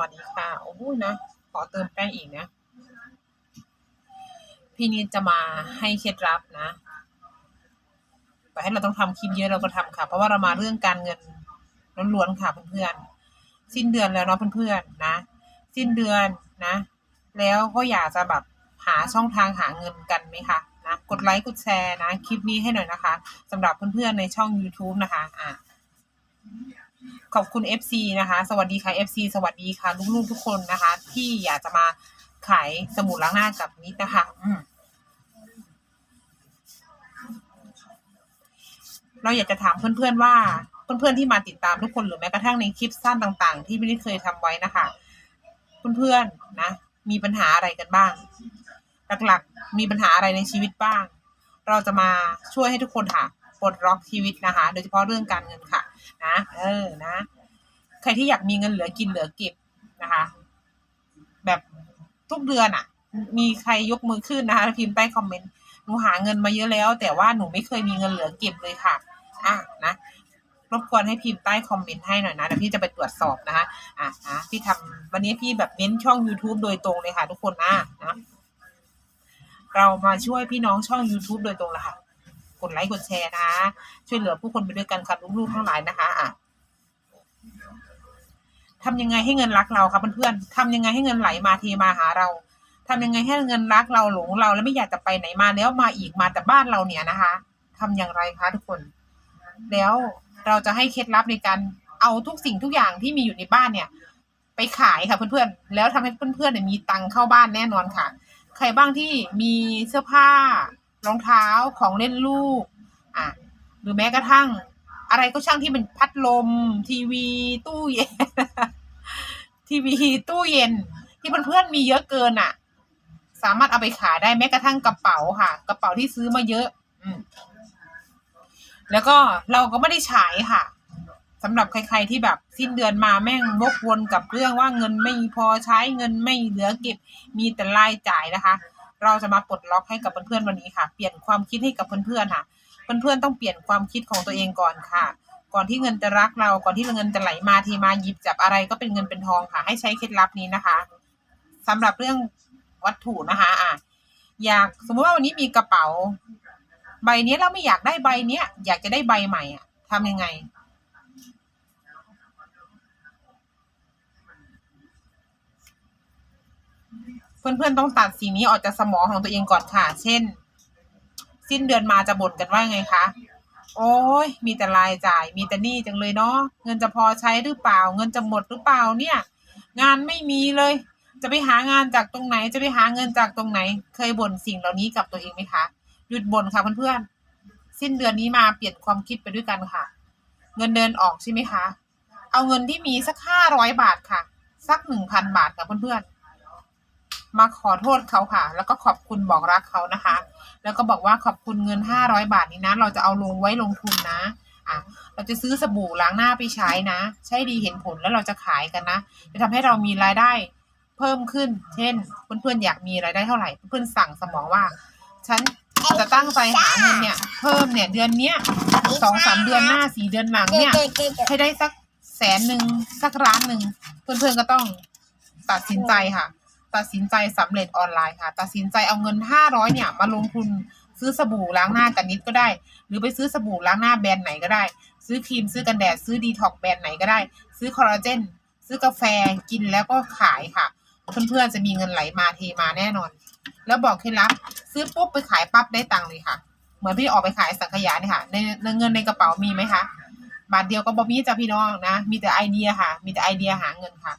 วัสดีค่ะ โอ้โหนะ ขอเติมแป้งอีกนะ พี่นิดจะมาให้เคล็ดลับนะแต่ให้เราต้องทำคลิปเยอะเราก็ทำค่ะ เพราะว่าเรามาเรื่องการเงินล้วนๆค่ะเพื่อนๆสิ้นเดือนแล้วเนาะเพื่อนๆนะ สิ้นเดือนนะ แล้วก็อยากจะแบบหาช่องทางหาเงินกันไหมคะนะกดไลค์กดแชร์นะ คลิปนี้ให้หน่อยนะคะสำหรับเพื่อนๆในช่อง YouTube นะคะ อะ ขอบคุณ FC นะคะ สวัสดีค่ะ FC สวัสดีค่ะ ลูกๆทุกคนนะคะ ที่อยากจะมาขายสบู่ล้างหน้ากับนิดนะคะอืมเราอยากจะถามเพื่อนๆว่าเพื่อนๆที่มาติดตามทุกคนหรือแม้กระทั่งในคลิปสั้นต่าง ๆ ที่ไม่ได้เคยทำไว้นะคะ เพื่อนๆนะ มีปัญหาอะไรกันบ้าง หลักๆ มีปัญหาอะไรในชีวิตบ้าง เราจะมาช่วยให้ทุกคนค่ะปลดล็อกชีวิตนะคะ โดยเฉพาะเรื่องการเงินค่ะ นะเออนะ ใครที่อยากมีเงินเหลือกินเหลือเก็บนะคะ แบบทุกเดือนอะ่ะ มีใครยกมือขึ้นนะคะพิมพ์ใต้คอมเมนต์หนูหาเงินมาเยอะแล้ว แต่ว่าหนูไม่เคยมีเงินเหลือเก็บเลยค่ะ อะนะรบกวนให้พิมพ์ใต้คอมเมนต์ให้หน่อยนะเดี๋ยวพี่จะไปตรวจสอบนะคะอะนะพี่ทำวันนี้พี่แบบเน้นช่อง YouTube โดยตรงเลยค่ะ ทุกคนนะนะเรามาช่วยพี่น้องช่อง YouTube โดยตรงลยค่ะ กดไลค์กดแชร์นะช่วยเหลือผู้คนไปด้วยกันค่ะลูกๆทั้งหลายนะคะอะทำยังไงให้เงินรักเราครับเพื่อนๆทำยังไงให้เงินไหลมาเทมาหาเราทำยังไงให้เงินรักเราหลงเราแล้วไม่อยากจะไปไหนมาแล้วมาอีกมาแต่บ้านเราเนี่ยนะคะทำอย่างไรคะทุกคน แล้วเราจะให้เคล็ดลับในการเอาทุกสิ่งทุกอย่างที่มีอยู่ในบ้านเนี่ย ไปขายค่ะเพื่อนๆ แล้วทำให้เพื่อนๆเนี่ยมีตังค์เข้าบ้านแน่นอนค่ะ ใครบ้างที่มีเสื้อผ้า รองเท้าของเล่นลูกอะหรือแม้กระทั่ง อะไรก็ช่างที่เป็นพัดลม ทีวี ตู้เย็น ทีวีตู้เย็น ที่เพื่อนๆมีเยอะเกินอะ สามารถเอาไปขายได้แม้กระทั่งกระเป๋าค่ะ กระเป๋าที่ซื้อมาเยอะ อืมแล้วก็เราก็ไม่ได้ใช้ค่ะสำหรับใคร ๆที่แบบสิ้นเดือนมาแม่งวกวนกับเรื่องว่าเงินไม่พอใช้เงินไม่เหลือเก็บมีแต่รายจ่ายนะคะ เราจะมาปลดล็อกให้กับเพื่อนๆวันนี้ค่ะ เปลี่ยนความคิดให้กับเพื่อนๆค่ะ เพื่อนๆต้องเปลี่ยนความคิดของตัวเองก่อนค่ะ ก่อนที่เงินจะรักเรา ก่อนที่เงินจะไหลมาทีมาหยิบจับอะไรก็เป็นเงินเป็นทองค่ะ ให้ใช้เคล็ดลับนี้นะคะสำหรับเรื่องวัตถุนะคะ อะ อยากสมมติว่าวันนี้มีกระเป๋า ใบนี้เราไม่อยากได้ใบเนี้ย อยากจะได้ใบใหม่อะทำยังไง เพื่อนๆต้องตัดสิ่งนี้ออกจากสมองของตัวเองก่อนค่ะ เช่น สิ้นเดือนมาจะบ่นกันว่าไงคะ โอ้ยมีแต่รายจ่าย มีแต่หนี้จังเลยเนาะ เงินจะพอใช้หรือเปล่า เงินจะหมดหรือเปล่าเนี่ย งานไม่มีเลย จะไปหางานจากตรงไหน จะไปหาเงินจากตรงไหน เคยบ่นสิ่งเหล่านี้กับตัวเองไหมคะ หยุดบ่นค่ะเพื่อนๆ สิ้นเดือนนี้มาเปลี่ยนความคิดไปด้วยกันค่ะ เงินเดือนออกใช่ไหมคะ เอาเงินที่มีสักห้าร้อยบาทค่ะ สักหนึ่งพันบาทกับเพื่อนๆ มาขอโทษเขาค่ะ แล้วก็ขอบคุณบอกรักเขานะคะ แล้วก็บอกว่าขอบคุณเงินห้าร้อยบาทนี้นะ เราจะเอาลงไว้ลงทุนนะอะเราจะซื้อสบู่ล้างหน้าไปใช้นะ ใช้ดีเห็นผลแล้วเราจะขายกันนะ จะทำให้เรามีรายได้เพิ่มขึ้น เช่น เพื่อนๆอยากมีรายได้เท่าไหร่ เพื่อนๆสั่งสมองว่า ฉันจะตั้งใจหาเงินเนี่ย เพิ่มเนี่ยเดือนเนี้ยสองสามเดือนหน้าสี่เดือนหลังเนี่ยให้ได้สักแสนหนึ่งสักล้านหนึ่งเพื่อนๆก็ต้องตัดสินใจค่ะ ตัดสินใจสำเร็จออนไลน์ค่ะ ตัดสินใจเอาเงินห้าร้อยเนี่ย มาลงทุนซื้อสบู่ล้างหน้ากันนิดก็ได้ หรือไปซื้อสบู่ล้างหน้าแบรนด์ไหนก็ได้ ซื้อครีมซื้อกันแดดซื้อดีท็อกแบรนด์ไหนก็ได้ ซื้อคอลลาเจนซื้อกาแฟกินแล้วก็ขายค่ะ เพื่อนๆจะมีเงินไหลมาเทมาแน่นอน แล้วบอกเคล็ดลับซื้อปุ๊บไปขายปั๊บได้ตังค์เลยค่ะ เหมือนพี่ออกไปขายสังขยาเนี่ยค่ะในเงินในกระเป๋ามีไหมคะบาทเดียวก็บอมีจ้ะพี่น้องนะ มีแต่ไอเดียค่ะ มีแต่ไอเดียหาเงินค่ะ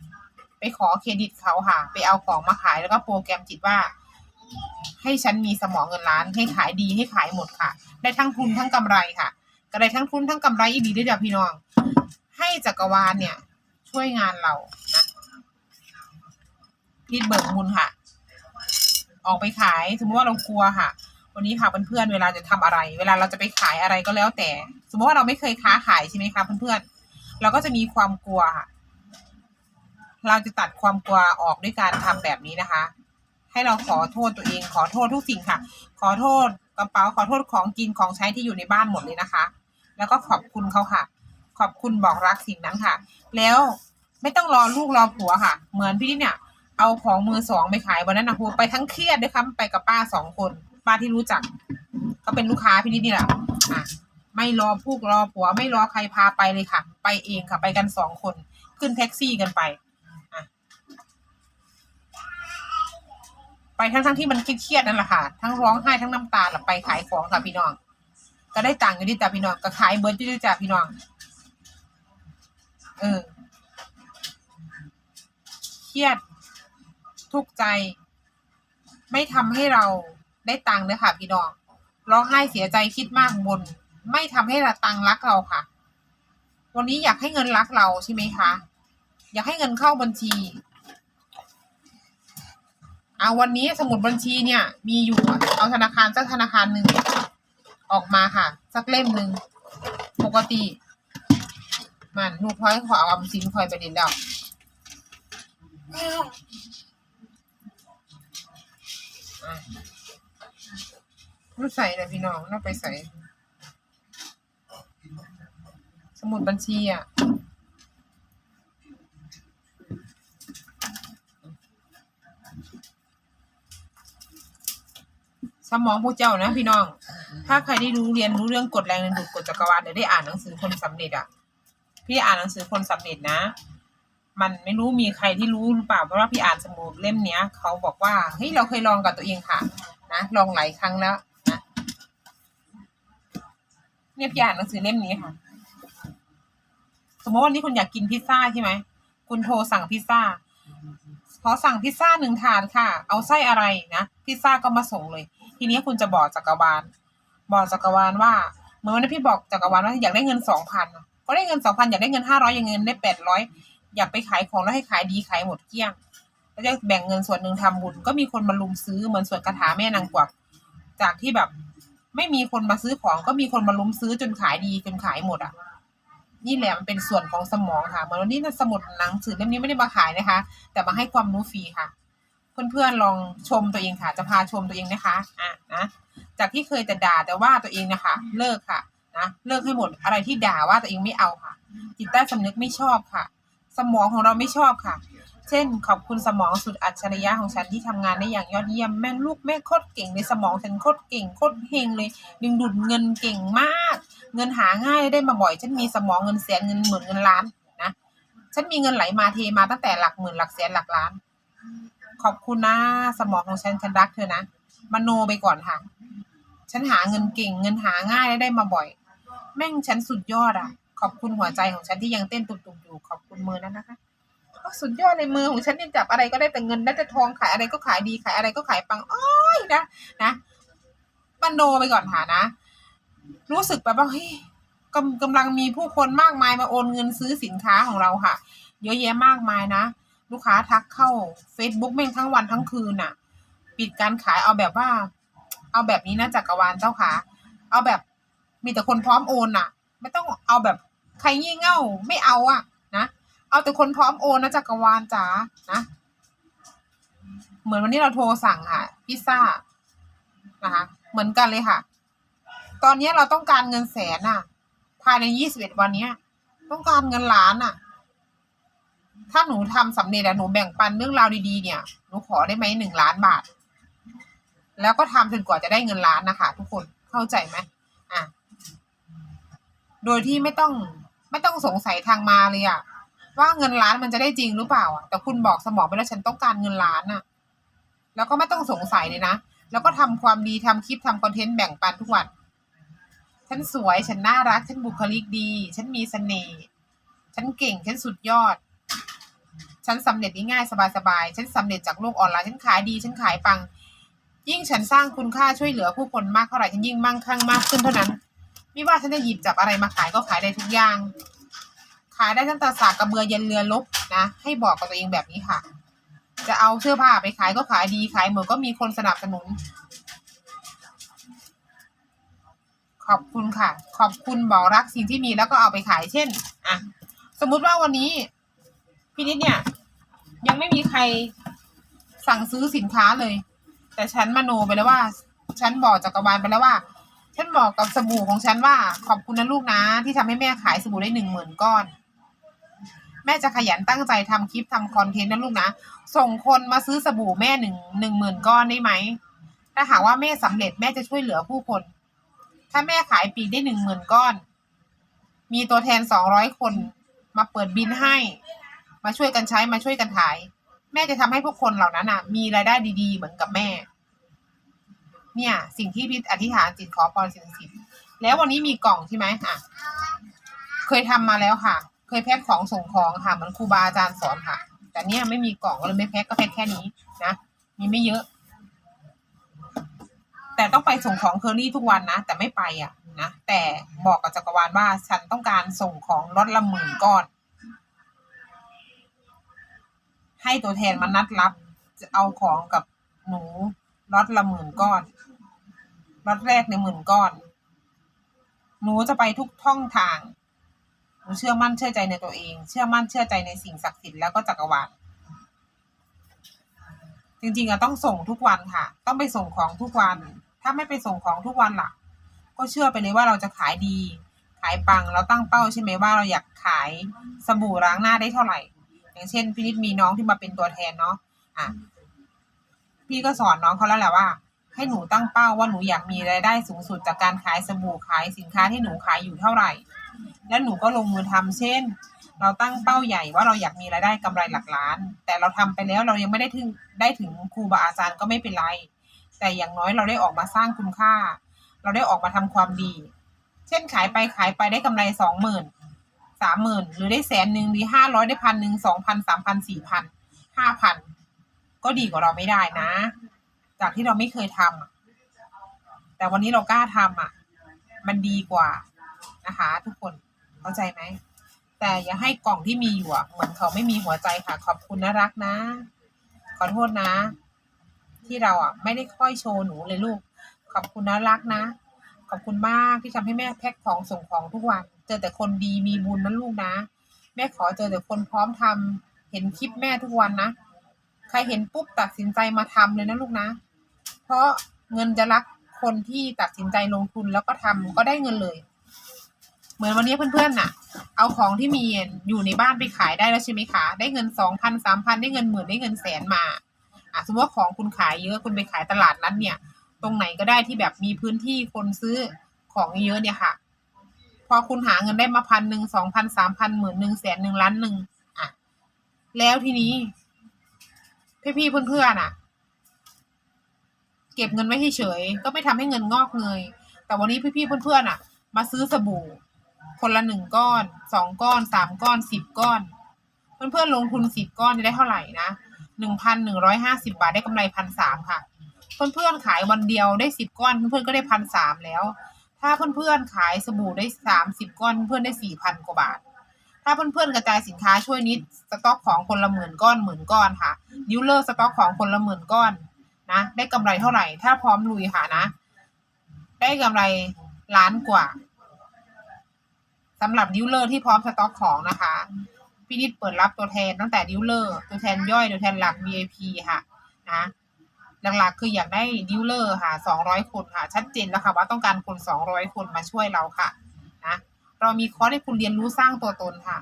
ไปขอเครดิตเขาค่ะ ไปเอาของมาขายแล้วก็โปรแกรมจิตว่า ให้ฉันมีสมองเงินล้าน ให้ขายดีให้ขายหมดค่ะ ได้ทั้งทุนทั้งกำไรค่ะก็ได้ทั้งทุนทั้งกำไรอีกดีด้วยจ้ะพี่น้อง ให้จักรวาลเนี่ย ช่วยงานเรานะรีดเบิกบุญค่ะ ออกไปขายสมมติว่าเรากลัวค่ะ วันนี้พาเพื่อนๆเวลาจะทำอะไร เวลาเราจะไปขายอะไรก็แล้วแต่ สมมติว่าเราไม่เคยค้าขายใช่ไหมคะเพื่อนๆเราก็จะมีความกลัวค่ะ เราจะตัดความกลัวออกด้วยการทำแบบนี้นะคะ ให้เราขอโทษตัวเอง ขอโทษทุกสิ่งค่ะ ขอโทษกระเป๋าขอโทษของกินของใช้ที่อยู่ในบ้านหมดเลยนะคะ แล้วก็ขอบคุณเขาค่ะ ขอบคุณบอกรักสิ่งนั้นค่ะ แล้วไม่ต้องรอลูกรอผัวค่ะ เหมือนพี่นิดเนี่ย เอาของมือสองไปขายวันนั้นนะครูไปทั้งเครียดด้วยครับไปกับป้าสองคน ป้าที่รู้จัก ก็เป็นลูกค้าพี่นิดนี่แหละอะไม่รอพูกรอผัว ไม่รอใครพาไปเลยค่ะ ไปเองค่ะ ไปกันสองคน ขึ้นแท็กซี่กันไป ทั้งทั้งๆที่มันเครียดนั่นแหละค่ะ ทั้งร้องไห้ทั้งน้ำตาหละไปขายของค่ะพี่น้อง ก็ได้ตังค์อยู่ดีจ้ะพี่น้อง ก็ขายเบิร์ดอยู่ดีจ้ะพี่น้อง เออ เครียด ทุกข์ใจ ไม่ทำให้เราได้ตังค์เลยค่ะ พี่น้อง ร้องไห้เสียใจคิดมากบน ไม่ทำให้เราตังค์รักเราค่ะ วันนี้อยากให้เงินรักเราใช่ไหมคะ อยากให้เงินเข้าบัญชี เอาวันนี้สมุดบัญชีเนี่ย มีอยู่เอาธนาคารสักธนาคารหนึ่งออกมาค่ะ สักเล่มหนึ่งปกติ มันลูกพลอยขอเอาออมสินคอยไปเด็นแล้วรู้ใส่เลยพี่น้องน่าไปใส่ สมุดบัญชีอะ สมองผู้เจ้านะพี่น้อง ถ้าใครได้รู้เรียนรู้เรื่องกฎแรงดึงดูดกฎจักรวาลเดี๋ยวได้อ่านหนังสือคนสำเร็จอะ พี่อ่านหนังสือคนสำเร็จนะ มันไม่รู้มีใครที่รู้หรือเปล่าเพราะว่าพี่อ่านสมุดเล่มเนี้ยเขาบอกว่าเฮ้ยเราเคยลองกับตัวเองค่ะ นะลองหลายครั้งแล้วนะเนี่ยพี่อ่านหนังสือเล่มนี้ค่ะ สมมติวันนี้คุณอยากกินพิซซ่าใช่ไหมคุณโทรสั่งพิซซ่าพอสั่งพิซซ่าหนึ่งถาดค่ะ เอาไส้อะไรนะ พิซซ่าก็มาส่งเลย ทีนี้คุณจะบอกจักรวาล บอกจักรวาลว่าเหมือนวันนี้พี่บอกจักรวาลว่าอยากได้เงินสองพันก็ได้เงินสองพันอยากได้เงินห้าร้อยอยากเงินได้แปดร้อยอยากไปขายของแล้วให้ขายดีขายหมดเกลี้ยงแล้วจะแบ่งเงินส่วนหนึ่งทำบุญ ก็มีคนมาลุมซื้อเหมือนส่วนคาถาแม่นางกวักจากที่แบบ ไม่มีคนมาซื้อของก็มีคนมาลุมซื้อจนขายดีจนขายหมดอะนี่แหละมันเป็นส่วนของสมองค่ะเหมือนวันนี้นะสมุดหนังสือเล่มนี้ไม่ได้มาขายนะคะ แต่มาให้ความรู้ฟรีค่ะ เพื่อนๆลองชมตัวเองค่ะ จะพาชมตัวเองนะคะอะนะจากที่เคยแต่ด่าแต่ว่าตัวเองนะคะ เลิกค่ะนะเลิกให้หมดอะไรที่ด่าว่าตัวเองไม่เอาค่ะ จิตใต้สำนึกไม่ชอบค่ะ สมองของเราไม่ชอบค่ะ เช่น ขอบคุณสมองสุดอัจฉริยะของฉันที่ทำงานได้อย่างยอดเยี่ยมแม่ลูกแม่โคตรเก่งในสมองฉันโคตรเก่งโคตรเฮงเลย ดึงดูดเงินเก่งมาก เงินหาง่ายได้มาบ่อย ฉันมีสมองเงินแสนเงินหมื่นเงินล้านนะฉันมีเงินไหลมาเทมาตั้งแต่หลักหมื่นหลักแสนหลักล้าน ขอบคุณนะ สมองของฉันฉันรักเธอนะมโนไปก่อนค่ะ ฉันหาเงินเก่งเงินหาง่ายและได้มาบ่อย แม่งฉันสุดยอดอะ ขอบคุณหัวใจของฉันที่ยังเต้นตุ่มๆอยู่ ขอบคุณมือนั้นนะคะสุดยอดเลยมือของฉันเนี่ยจับอะไรก็ได้แต่เงินได้แต่ทองขายอะไรก็ขายดีขายอะไรก็ขายปังอ้อยนะนะมโนไปก่อนค่ะนะ รู้สึกแบบว่าเฮ้ยกำกำลังมีผู้คนมากมายมาโอนเงินซื้อสินค้าของเราค่ะ เยอะแยะมากมายนะ ลูกค้าทักเข้า Facebook แม่งทั้งวันทั้งคืนน่ะ ปิดการขายเอาแบบว่า เอาแบบนี้นะจักรวาลเจ้าขาเอาแบบมีแต่คนพร้อมโอนน่ะ ไม่ต้องเอาแบบใครงี่เง่าไม่เอาอะนะเอาแต่คนพร้อมโอนนะจักรวาลจ๋านะเหมือนวันนี้เราโทรสั่งค่ะพิซซ่านะคะเหมือนกันเลยค่ะ ตอนนี้เราต้องการเงินแสนน่ะ ภายในยี่สิบเอ็ดวันเนี้ย ต้องการเงินล้านน่ะ ถ้าหนูทำสำเร็จอะหนูแบ่งปันเรื่องราวดีๆเนี่ยหนูขอได้ไหมหนึ่งล้านบาท แล้วก็ทำจนกว่าจะได้เงินล้านนะคะ ทุกคนเข้าใจไหมอะโดยที่ไม่ต้องไม่ต้องสงสัยทางมาเลยอะว่าเงินล้านมันจะได้จริงหรือเปล่าอะแต่คุณบอกสมองไปแล้วฉันต้องการเงินล้านอะแล้วก็ไม่ต้องสงสัยเลยนะแล้วก็ทำความดีทำคลิปทำคอนเทนต์แบ่งปันทุกวันฉันสวยฉันน่ารัก ฉันบุคลิกดี ฉันมีสเสน่ห์ฉันเก่ง ฉันสุดยอด ฉันสำเร็จง่ายๆสบายๆ ฉันสำเร็จจากโลกออนไลน์ ฉันขายดี ฉันขายปัง ยิ่งฉันสร้างคุณค่าช่วยเหลือผู้คนมากเท่าไหร่ ฉันยิ่งมั่งคั่งมากขึ้นเท่านั้น ไม่ว่าฉันจะหยิบจับอะไรมาขายก็ขายได้ทุกอย่าง ขายได้ตั้งแต่สากกระเบือเย็นเรือลบนะ ให้บอกกับตัวเองแบบนี้ค่ะ จะเอาเสื้อผ้าไปขายก็ขายดี ขายเหมดก็มีคนสนับสนุน ขอบคุณค่ะ ขอบคุณบอกรักสิ่งที่มีแล้วก็เอาไปขายเช่น อะ สมมุติว่าวันนี้ พี่นิดเนี่ย ยังไม่มีใครสั่งซื้อสินค้าเลย แต่ฉันมโนไปแล้วว่า ฉันบอกจักรวาลไปแล้วว่า ฉันบอกกับสบู่ของฉันว่า ขอบคุณนะลูกนะ ที่ทำให้แม่ขายสบู่ได้หนึ่งหมื่นก้อน แม่จะขยันตั้งใจทำคลิปทำคอนเทนต์นะลูกนะ ส่งคนมาซื้อสบู่แม่หนึ่งหนึ่งหมื่นก้อนได้ไหมถ้าหากว่าแม่สำเร็จแม่จะช่วยเหลือผู้คน ถ้าแม่ขายปีได้หนึ่งหมื่นก้อน มีตัวแทนสองร้อยคนมาเปิดบินให้ มาช่วยกันใช้มาช่วยกันขาย แม่จะทำให้พวกคนเหล่านั้นอะ มีรายได้ดีๆ เหมือนกับแม่ เนี่ย สิ่งที่พิอธิษฐานจิตขอพรสิ่งศักดิ์สิทธิ์แล้ววันนี้มีกล่องใช่ไหมอะ เคยทำมาแล้วค่ะ เคยแพ็คของส่งของค่ะเหมือนครูบาอาจารย์สอนค่ะ แต่เนี่ยไม่มีกล่องก็เลยไม่แพ็คก็แพ็คแค่นี้นะมีไม่เยอะ แต่ต้องไปส่งของเคอรี่ทุกวันนะแต่ไม่ไปอะนะแต่บอกกับจักรวาลว่าฉันต้องการส่งของรถละหมื่นก้อน ให้ตัวแทนมานัดรับ จะเอาของกับหนูรถละหมื่นก้อนรถแรกในหมื่นก้อน หนูจะไปทุกท่องทาง หนูเชื่อมั่นเชื่อใจในตัวเอง เชื่อมั่นเชื่อใจในสิ่งศักดิ์สิทธิ์แล้วก็จักรวาลจริงๆอะต้องส่งทุกวันค่ะ ต้องไปส่งของทุกวัน ถ้าไม่ไปส่งของทุกวันล่ะ ก็เชื่อไปเลยว่าเราจะขายดี ขายปังเราตั้งเป้าใช่ไหมว่าเราอยากขายสบู่ล้างหน้าได้เท่าไหร่ อย่างเช่นพี่นิดมีน้องที่มาเป็นตัวแทนเนาะอะพี่ก็สอนน้องเขาแล้วแหละว่า ให้หนูตั้งเป้าว่าหนูอยากมีรายได้สูงสุดจากการขายสบู่ขายสินค้าที่หนูขายอยู่เท่าไหร่ แล้วหนูก็ลงมือทำเช่น เราตั้งเป้าใหญ่ว่าเราอยากมีรายได้กำไรหลักล้าน แต่เราทำไปแล้วเรายังไม่ได้ถึงได้ถึงครูบาอาจารย์ก็ไม่เป็นไร แต่อย่างน้อยเราได้ออกมาสร้างคุณค่า เราได้ออกมาทำความดี เช่นขายไปขายไปได้กำไรสองหมื่น สามหมื่นหรือได้แสนหนึ่งดีห้าร้อยได้พันหนึ่งสองพันสามพันสี่พันห้าพันก็ดีกว่าเราไม่ได้นะ จากที่เราไม่เคยทำแต่วันนี้เรากล้าทำอะ มันดีกว่านะคะ ทุกคนเข้าใจไหมแต่อย่าให้กล่องที่มีอยู่อะเหมือนเขาไม่มีหัวใจค่ะ ขอบคุณนะรักนะ ขอโทษนะ ที่เราอะ ไม่ได้ค่อยโชว์หนูเลยลูก ขอบคุณนะรักนะ ขอบคุณมากที่ทำให้แม่แพ็คของส่งของทุกวัน เจอแต่คนดีมีบุญนะลูกนะ แม่ขอเจอแต่คนพร้อมทำเห็นคลิปแม่ทุกวันนะ ใครเห็นปุ๊บตัดสินใจมาทำเลยนะลูกนะ เพราะเงินจะรักคนที่ตัดสินใจลงทุนแล้วก็ทำก็ได้เงินเลย เหมือนวันนี้เพื่อนๆน่ะ เอาของที่มีอยู่ในบ้านไปขายได้แล้วใช่ไหมคะ ได้เงินสองพันสามพันได้เงินหมื่นได้เงินแสนมาอะสมมติว่าของคุณขายเยอะคุณไปขายตลาดนั้นเนี่ย ตรงไหนก็ได้ที่แบบมีพื้นที่คนซื้อของเยอะเนี่ยค่ะ อคุณหาเงินได้มาพันหนึ่งสองพันสามพันหมื่นหนึ่งแสนหนึ่งล้านหนึ่งอะ แล้วทีนี้ พี่ๆเพื่อนๆอะ เก็บเงินไว้เฉยๆก็ไม่ทำให้เงินงอกเงย แต่วันนี้พี่ๆเพื่อนๆอะ มาซื้อสบู่ คนละหนึ่งก้อนสองก้อนสามก้อนสิบก้อน เพื่อนๆลงทุนสิบก้อนจะได้เท่าไหร่นะหนึ่งพันหนึ่งร้อยห้าสิบาทได้กำไรพันสามค่ะ เพื่อนๆขายวันเดียวได้สิบก้อน เพื่อนๆก็ได้พันสามแล้ว ถ้าเพื่อนๆขายสบู่ได้สามสิบก้อนเพื่อนได้สี่พันกว่าบาท ถ้าเพื่อนๆกระจายสินค้าช่วยนิดสต็อกของคนละหมื่นก้อนหมื่นก้อนค่ะดิวเลอร์สต็อกของคนละหมื่นก้อนนะได้กำไรเท่าไหร่ ถ้าพร้อมลุยค่ะนะ ได้กำไรล้านกว่าสำหรับดิวเลอร์ที่พร้อมสต็อกของนะคะพี่นิดเปิดรับตัวแทนตั้งแต่ดิวเลอร์ตัวแทนย่อยตัวแทนหลัก VIP ค่ะนะ หลักๆ คืออยากได้ดิวเลอร์ค่ะสองร้อยคนค่ะ ชัดเจนแล้วค่ะว่าต้องการคนสองร้อยคนมาช่วยเราค่ะนะเรามีคอร์สให้คุณเรียนรู้สร้างตัวตนค่ะ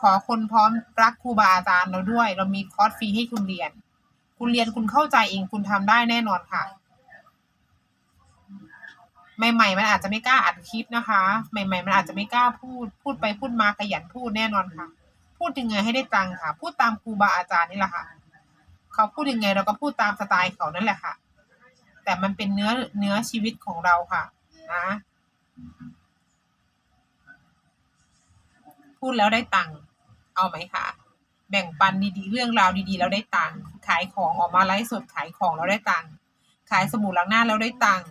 ขอคนพร้อมรักครูบาอาจารย์เราด้วย เรามีคอร์สฟรีให้คุณเรียน คุณเรียนคุณเข้าใจเองคุณทำได้แน่นอนค่ะ ใหม่ๆมันอาจจะไม่กล้าอัดคลิปนะคะ ใหม่ๆมันอาจจะไม่กล้าพูด พูดไปพูดมาขยันพูดแน่นอนค่ะ พูดยังไงให้ได้ตังค่ะ พูดตามครูบาอาจารย์นี่แหละค่ะ เขาพูดยังไงเราก็พูดตามสไตล์เขานั่นแหละค่ะ แต่มันเป็นเนื้อเนื้อชีวิตของเราค่ะ นะ พูดแล้วได้ตังค์เอาไหมคะแบ่งปันดีๆ เรื่องราวดีๆ แล้วได้ตังค์ขายของออกมาไลฟ์สดขายของแล้วได้ตังค์ขายสบู่ล้างหน้าแล้วได้ตังค์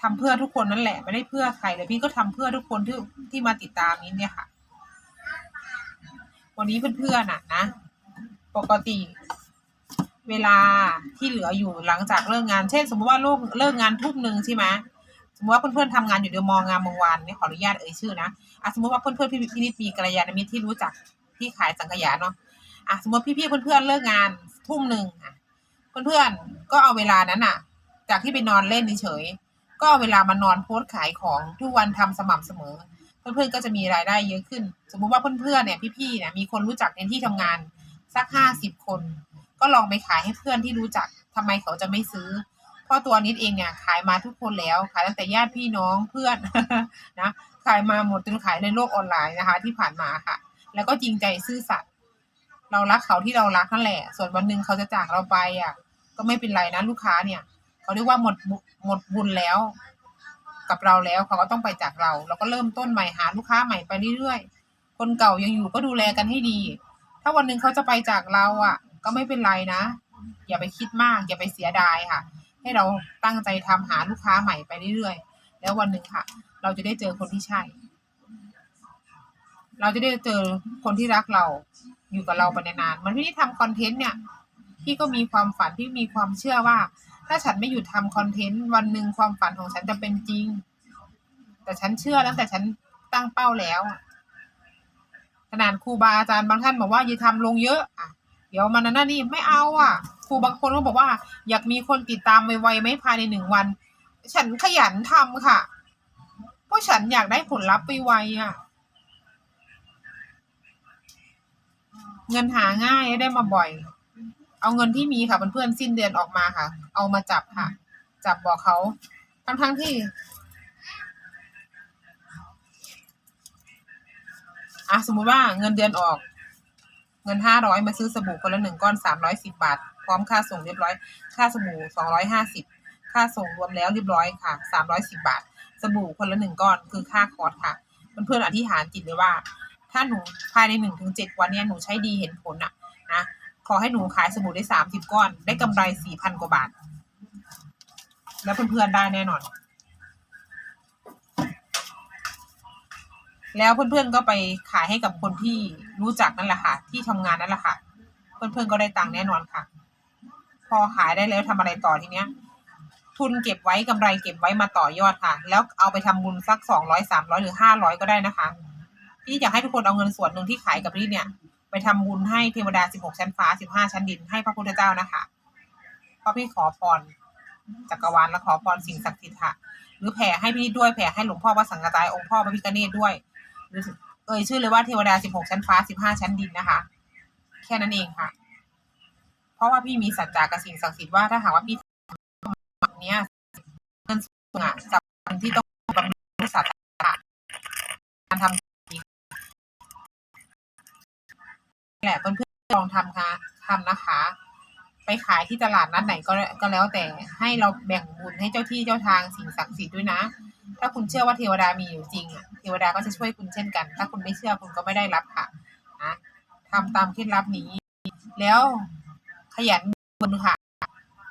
ทำเพื่อทุกคนนั่นแหละไม่ได้เพื่อใครเลยพี่ก็ทำเพื่อทุกคนที่ที่มาติดตามนี้เนี่ยค่ะ วันนี้เพื่อนๆน่ะนะ ปกติ เวลาที่เหลืออยู่หลังจากเลิกงาน เช่น สมมติว่าลูกเลิกงานทุ่มหนึ่งใช่ไหมสมมติว่าเพื่อนๆทำงานอยู่เดอะมองงามบางวันเนี่ยขออนุญาตเอ่ยชื่อนะอะสมมติว่าเพื่อนๆพี่พี่นิดมีกัลยาณมิตรที่รู้จักที่ขายสังขยาเนาะอะสมมติพี่ๆเพื่อนๆเลิกงานทุ่มหนึ่งอะเพื่อนๆก็เอาเวลานั้นอะ จากที่ไปนอนเล่นเฉยก็เอาเวลามานอนโพสต์ขายของทุกวันทำสม่ำเสมอ เพื่อนๆก็จะมีรายได้เยอะขึ้น สมมุติว่าเพื่อนๆเนี่ยพี่ๆเนี่ยมีคนรู้จักในที่ทำงาน สักห้าสิบคน ก็ลองไปขายให้เพื่อนที่รู้จักทำไมเขาจะไม่ซื้อ เพราะตัวนิดเองเนี่ยขายมาทุกคนแล้วขายตั้งแต่ญาติพี่น้องเพื่อนนะขายมาหมดจนขายในโลกออนไลน์นะคะ ที่ผ่านมาค่ะ แล้วก็จริงใจซื่อสัตย์เรารักเขาที่เรารักนั่นแหละ ส่วนวันหนึ่งเขาจะจากเราไปอะ ก็ไม่เป็นไรนะลูกค้าเนี่ย เขาเรียกว่าหมดหมดบุญแล้ว กับเราแล้วเขาก็ต้องไปจากเรา เราก็เริ่มต้นใหม่หาลูกค้าใหม่ไปเรื่อยๆคนเก่ายังอยู่ก็ดูแลกันให้ดีาวันหนึ่งเขาจะไปจากเราอะ ก็ไม่เป็นไรนะ อย่าไปคิดมาก อย่าไปเสียดายค่ะ ให้เราตั้งใจทำหาลูกค้าใหม่ไปเรื่อยๆ แล้ววันหนึ่งค่ะ เราจะได้เจอคนที่ใช่ เราจะได้เจอคนที่รักเราอยู่กับเราไปนานๆมันไม่ได้ทำคอนเทนต์เนี่ยพี่ก็มีความฝันพี่มีความเชื่อว่า ถ้าฉันไม่หยุดทำคอนเทนต์วันหนึ่งความฝันของฉันจะเป็นจริง แต่ฉันเชื่อตั้งแต่ฉันตั้งเป้าแล้ว ขนาดครูบาอาจารย์บางท่านบอกว่าอย่าทำลงเยอะอะเดี๋ยวมันนั่นนี่ไม่เอาอะ ครูบางคนก็บอกว่า อยากมีคนติดตามไวๆไหมภายในหนึ่งวัน ฉันขยันทำค่ะ เพราะฉันอยากได้ผลลัพธ์ไปไวอะ เงินหาง่ายได้มาบ่อย เอาเงินที่มีค่ะเพื่อนๆสิ้นเดือนออกมาค่ะ เอามาจับค่ะ จับบอกเขาทางทั้งๆที่ อะสมมุติว่าเงินเดือนออก เงินห้าร้อยมาซื้อสบู่คนละหนึ่งก้อนสามร้อยสิบาท พร้อมค่าส่งเรียบร้อย ค่าสบู่สองร้อยห้าสิบค่าส่งรวมแล้วเรียบร้อยค่ะสามร้อยสิบาท สบู่คนละหนึ่งก้อนคือค่าคอร์สค่ะเพื่อนๆอธิษฐานจิตเลยว่า ถ้าหนูภายในหนึ่งถึงเจ็ดวันเนี้ยหนูใช้ดีเห็นผลอะนะขอให้หนูขายสบู่ได้สามสิบก้อน ได้กำไรสี่พันกว่าบาท แล้วเพื่อนๆได้แน่นอน แล้วเพื่อนๆก็ไปขายให้กับคนที่รู้จักนั่นแหละค่ะ ที่ทำงานนั่นแหละค่ะ เพื่อนๆก็ได้ตังค์แน่นอนค่ะ พอขายได้แล้วทำอะไรต่อทีเนี้ย ทุนเก็บไว้กำไรเก็บไว้มาต่อยอดค่ะ แล้วเอาไปทำบุญสักสองร้อยสามร้อยหรือห้าร้อยก็ได้นะคะพี่อยากให้ทุกคนเอาเงินส่วนหนึ่งที่ขายกับพี่เนี่ย ไปทำบุญให้เทวดาสิบหกชั้นฟ้าสิบห้าชั้นดินให้พระพุทธเจ้านะคะเพราะพี่ขอพรจักรวาลและขอพรสิ่งศักดิ์สิทธิ์ค่ะหรือแผ่ให้พี่ด้วยแผ่ให้หลวงพ่อวัดสังกระจายองค์พ่อพระพิฆเนศด้วย เอ่ยชื่อเลยว่าเทวดาสิบหกชั้นฟ้าสิบห้าชั้นดินนะคะ แค่นั้นเองค่ะ เพราะว่าพี่มีสัจจะกับสิ่งศักดิ์สิทธิ์ว่าถ้าหากว่าพี่ทำเนี้ยเงินส่วนอะกับคนที่ต้องบำรุงศาสนาการทำดีแหละเพื่อนๆลองทำค่ะทำนะคะ ไปขายที่ตลาดนัดไหนก็ก็แล้วแต่ให้เราแบ่งบุญให้เจ้าที่เจ้าทางสิ่งศักดิ์สิทธิ์ด้วยนะ ถ้าคุณเชื่อว่าเทวดามีอยู่จริงเทวดาก็จะช่วยคุณเช่นกัน ถ้าคุณไม่เชื่อคุณก็ไม่ได้รับค่ะนะทำตามเคล็ดลับนี้ แล้วขยันบุญค่ะ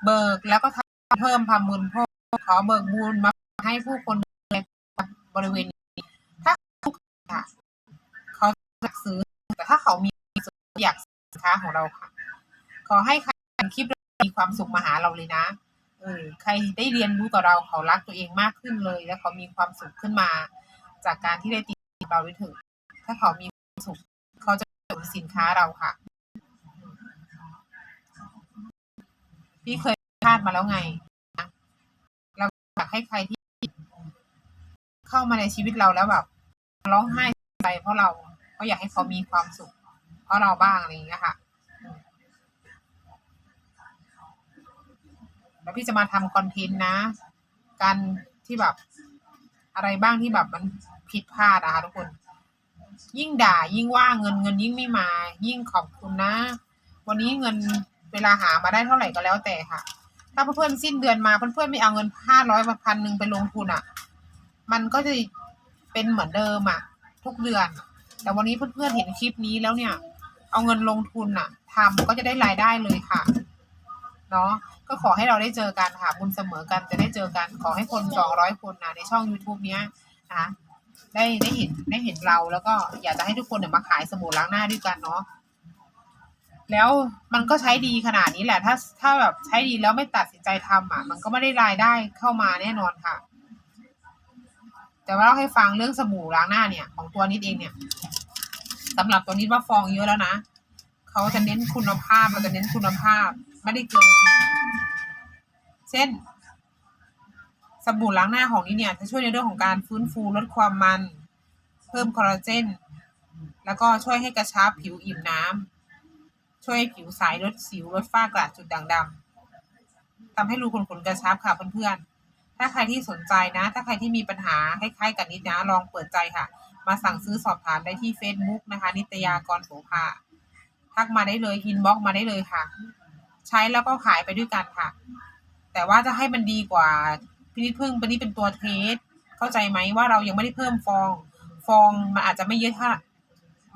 เบิกแล้วก็ทำเพิ่มทำบุญเพิ่มขอเบิกบุญมาให้ผู้คนในบริเวณนี้ถ้าทุกค่ะเขาจะซื้อแต่ถ้าเขามีอยากซื้อสินค้าของเราค่ะ ขอให้ใครเห็นคลิปมีความสุขมาหาเราเลยนะ เออใครได้เรียนรู้กับเราเขารักตัวเองมากขึ้นเลย แล้วเขามีความสุขขึ้นมา จากการที่ได้ติดเราด้วยเถึงถ้าเขามีความสุขเขาจะอุดหนุนสินค้าเราค่ะ พี่เคยพลาดมาแล้วไงนะเราอยากให้ใครที่เข้ามาในชีวิตเราแล้วแบบร้องไห้ใจเพราะเราก็อยากให้เขามีความสุข เพราะเราบ้างอะไรอย่างเงี้ยค่ะ แล้วพี่จะมาทำคอนเทนต์นะ การที่แบบอะไรบ้างที่แบบมันผิดพลาดอะค่ะทุกคน ยิ่งด่ายิ่งว่าเงินเงินยิ่งไม่มา ยิ่งขอบคุณนะ วันนี้เงินเวลาหามาได้เท่าไหร่ก็แล้วแต่ค่ะ ถ้าเพื่อนๆสิ้นเดือนมาเพื่อนๆไม่เอาเงินห้าร้อยมาพันหนึ่งไปลงทุนอะมันก็จะเป็นเหมือนเดิมอะทุกเดือน แต่วันนี้เพื่อนๆเห็นคลิปนี้แล้วเนี่ย เอาเงินลงทุนอะทำก็จะได้รายได้เลยค่ะเนาะ ก็ขอให้เราได้เจอกันค่ะบุญเสมอกันจะได้เจอกัน ขอให้คนสองร้อยคนนะในช่อง youtube เนี้ยนะได้ได้เห็นได้เห็นเราแล้วก็อยากจะให้ทุกคนเนี่ยมาขายสบู่ล้างหน้าด้วยกันเนาะแล้วมันก็ใช้ดีขนาดนี้แหละ ถ้าถ้าแบบใช้ดีแล้วไม่ตัดสินใจทำอะ มันก็ไม่ได้รายได้เข้ามาแน่นอนค่ะ แต่ว่าเราให้ฟังเรื่องสบู่ล้างหน้าเนี่ย ของตัวนิดเองเนี่ยสำหรับตัวนิดว่าฟองเยอะแล้วนะเขาจะเน้นคุณภาพเราจะเน้นคุณภาพ ไม่ได้เกินจริงเช่นสบู่ล้างหน้าของนี่เนี่ยจะช่วยในเรื่องของการฟื้นฟูลดความมัน เพิ่มคอลลาเจน แล้วก็ช่วยให้กระชับผิวอิ่มน้ำช่วยให้ผิวใสลดสิวลดฝ้ากระจุดด่างดำทำให้รูขุมขนกระชับค่ะเพื่อนๆถ้าใครที่สนใจนะ ถ้าใครที่มีปัญหาคล้ายๆกันนิดนะลองเปิดใจค่ะ มาสั่งซื้อสอบถามได้ที่ Facebook นะคะ นิตยากรโสภาทักมาได้เลยอินบ็อกมาได้เลยค่ะ ใช้แล้วก็ขายไปด้วยกันค่ะ แต่ว่าจะให้มันดีกว่าพินิจพึ่งปนนี่เป็นตัวเทสเข้าใจไหมว่าเรายังไม่ได้เพิ่มฟอง ฟองมันอาจจะไม่เยอะเท่า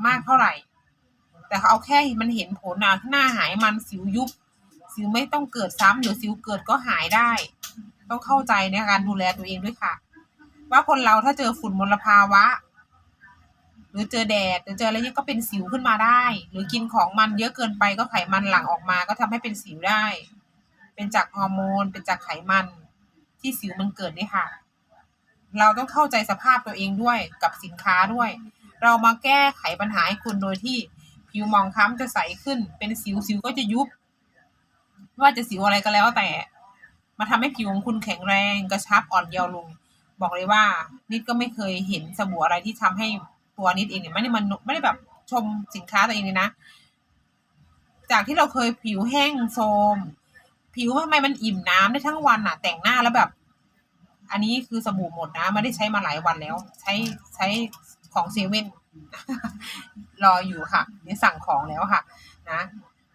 มากเท่าไหร่ แต่เขาเอาแค่มันเห็นผลนะหน้าหายมันสิวยุบ สิวไม่ต้องเกิดซ้ำหรือสิวเกิดก็หายได้ ต้องเข้าใจในการดูแลตัวเองด้วยค่ะ ว่าคนเราถ้าเจอฝุ่นมลภาวะ หรือเจอแดดหรือเจออะไรเงี้ยก็เป็นสิวขึ้นมาได้ หรือกินของมันเยอะเกินไปก็ไขมันหลั่งออกมาก็ทำให้เป็นสิวได้ เป็นจากฮอร์โมน เป็นจากไขมัน ที่สิวมันเกิดนี่ค่ะ เราต้องเข้าใจสภาพตัวเองด้วยกับสินค้าด้วย เรามาแก้ไขปัญหาให้คุณโดยที่ผิวมองคล้ำจะใสขึ้น เป็นสิวสิวก็จะยุบไม่ว่าจะสิวอะไรก็แล้วแต่ มาทำให้ผิวของคุณแข็งแรงกระชับอ่อนเยาว์ลง บอกเลยว่านิดก็ไม่เคยเห็นสบู่อะไรที่ทำให้ ตัวนิดเองเนี่ยไม่ได้มันไม่ได้แบบชมสินค้าตัวเองเลยนะ จากที่เราเคยผิวแห้งโทรมผิวทำไมมันอิ่มน้ำได้ทั้งวันอะแต่งหน้าแล้วแบบ อันนี้คือสบู่หมดนะไม่ได้ใช้มาหลายวันแล้ว ใช้ใช้ของเซเว่นรออยู่ค่ะนี่สั่งของแล้วค่ะ นะ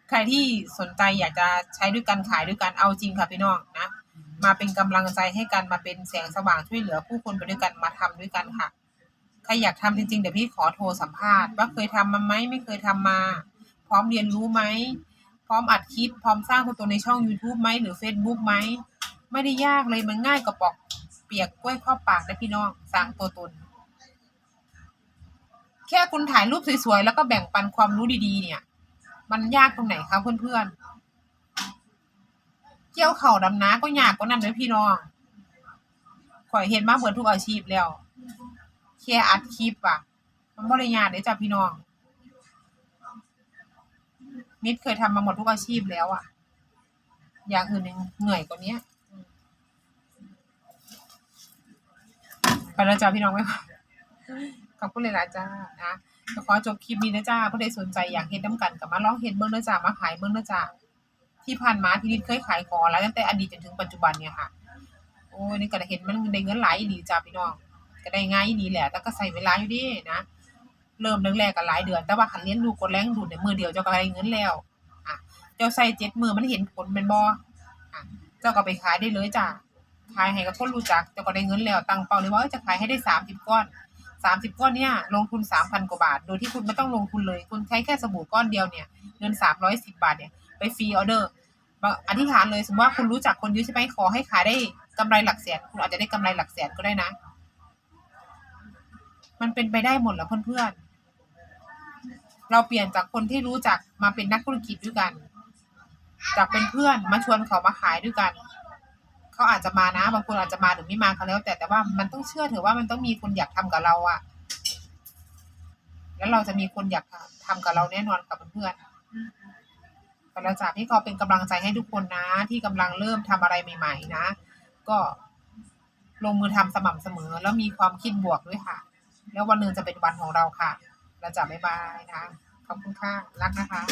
ใครที่สนใจอยากจะใช้ด้วยกันขายด้วยกันเอาจริงค่ะพี่น้องนะมาเป็นกำลังใจให้กันมาเป็นแสงสว่างช่วยเหลือผู้คนไปด้วยกันมาทำด้วยกันค่ะ ใครอยากทำจริงๆ เดี๋ยวพี่ขอโทรสัมภาษณ์ว่าเคยทำมาไหมไม่เคยทำมา พร้อมเรียนรู้ไหม พร้อมอัดคลิป พร้อมสร้างตัวตนในช่อง YouTube ไหมหรือ Facebook ไหม ไม่ได้ยากเลยมันง่ายกว่าปอกเปียกกล้วยข้าปากนะพี่น้องสร้างตัวตน แค่คุณถ่ายรูปสวยๆ แล้วก็แบ่งปันความรู้ดีๆ เนี่ย มันยากตรงไหนคะเพื่อนๆเกี่ยวเข่าดำน้าก็ยากกว่านั้นเลยพี่น้องข่อยเห็นมาเบิดทุกอาชีพแล้ว แค่อัดคลิปอะมันบริยากเลยจ้ะพี่น้อง นิดเคยทำมาหมดทุกอาชีพแล้วอะ อย่างอื่นยังเหนื่อยกว่านี้ไปแล้วจ้าพี่น้องไหมคะขอบคุณเลยนะจ้านะขอจบคลิปนี้นะจ้าผู้ใดสนใจอยากเฮ็ดน้ำกันกับมาลองเฮ็ดเบิ้งนะจ้ามาขายเบิ้งนะจ้าที่ผ่านมาที่นิดเคยขายของแล้วตั้งแต่อดีตจนถึงปัจจุบันเนี่ยค่ะ โอ้ยนี่ก็ได้เห็นมันได้เงินหลายอีหลีจ้าพี่น้อง ก็ได้ง่ายอีหลีแหละ แต่ก็ใส่เวลาอยู่ดินะ เริ่มแรกๆก็หลายเดือน แต่ว่าคันเรียนรู้กดแรงดูดในมือเดียวเจ้าก็ได้เงินแล้ว อะ เจ้าใส่เจ็ดมือมันเห็นผลเป็นบ่อะ เจ้าก็ไปขายได้เลยจ้ะ ขายให้กับคนรู้จัก เจ้าก็ได้เงินแล้ว ตั้งเป้าเลยว่าจะขายให้ได้สามสิบก้อนสามสิบก้อนเนี่ยลงทุนสามพันกว่าบาท โดยที่คุณไม่ต้องลงทุนเลย คุณใช้แค่สบู่ก้อนเดียวเนี่ย เงินสามร้อยสิบบาทเนี่ยไปฟรีออเดอร์อธิษฐานเลยสมมติว่าคุณรู้จักคนเยอะใช่ไหมขอให้ขายได้กำไรหลักแสน คุณอาจจะได้กำไรหลักแสนก็ได้นะ มันเป็นไปได้หมดแหล้วเพื่อนๆ เราเปลี่ยนจากคนที่รู้จักมาเป็นนักธุรกิจด้วยกัน จากเป็นเพื่อนมาชวนเขามาขายด้วยกัน เขาอาจจะมานะ บางคนอาจจะมาหรือไม่มาก็แล้ว แต่แต่ว่ามันต้องเชื่อเถอะว่ามันต้องมีคนอยากทำกับเราอะแล้วเราจะมีคนอยากทำกับเราแน่นอนกับเพื่อนๆก็แล้วจากที่เขาเป็นกำลังใจให้ทุกคนนะ ที่กำลังเริ่มทำอะไรใหม่ ๆ นะ ก็ลงมือทำสม่ำเสมอ แล้วมีความคิดบวกด้วยค่ะ แล้ววันหนึ่งจะเป็นวันของเราค่ะ เราจะบ๊ายบายนะขอบคุณค่ะรักนะคะ